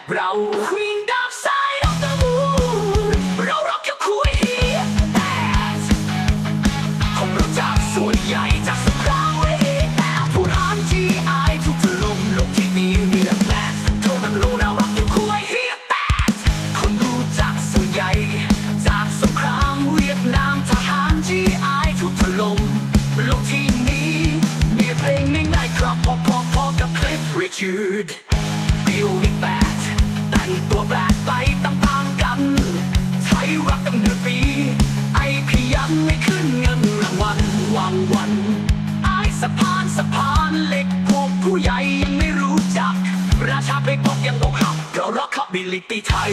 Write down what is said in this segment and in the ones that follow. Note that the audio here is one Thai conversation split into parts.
แบบเรา Queen Dark Side of the Moon เราร็อกแค่คุยแต่คงรู้จักส่วนใหญ่จากสครามเวทีแต่ผู้ร้านที่อายทุกถล่มลงที่นี่มีแต่แปลกเท่านั้นรู้นะว่าอยู่คุยเฮียแปดคนรู้จักส่วนใหญ่ จากสงครามเวียดนามทหารที่อายทุกถล่มลงที่นี่มีเพลงในไนท์ครับพอพอพอกับคลิปริ ตัวแปลกไปต่างๆกัน ใช้รักกันเดือนปี ไอพี่ยังไม่ขึ้นเงินรางวัลวางวันไอสะพานสะพานเหล็กพวกผู้ใหญ่ยังไม่รู้จัก ราชาไปบอกยังบอกหักเพราะร็อกคบิลิตี้ไทย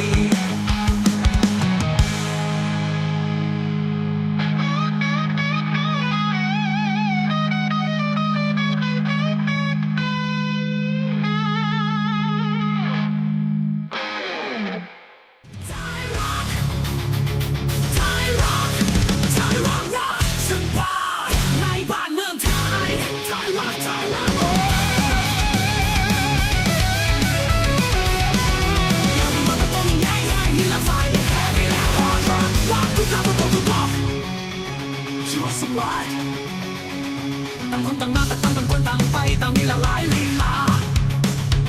สบายต่างคนต่างมาแต่ต่างต่างคนต่างไปต่างมีหลากหลายลีลา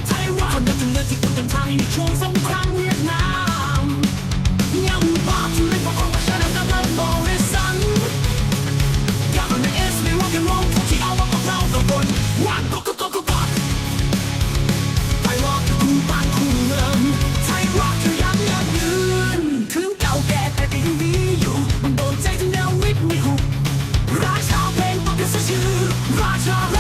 ไทยว่าคนเดินถึงเดินที่คุณเดินทางในช่วงสงครามเวียดนาม Roger!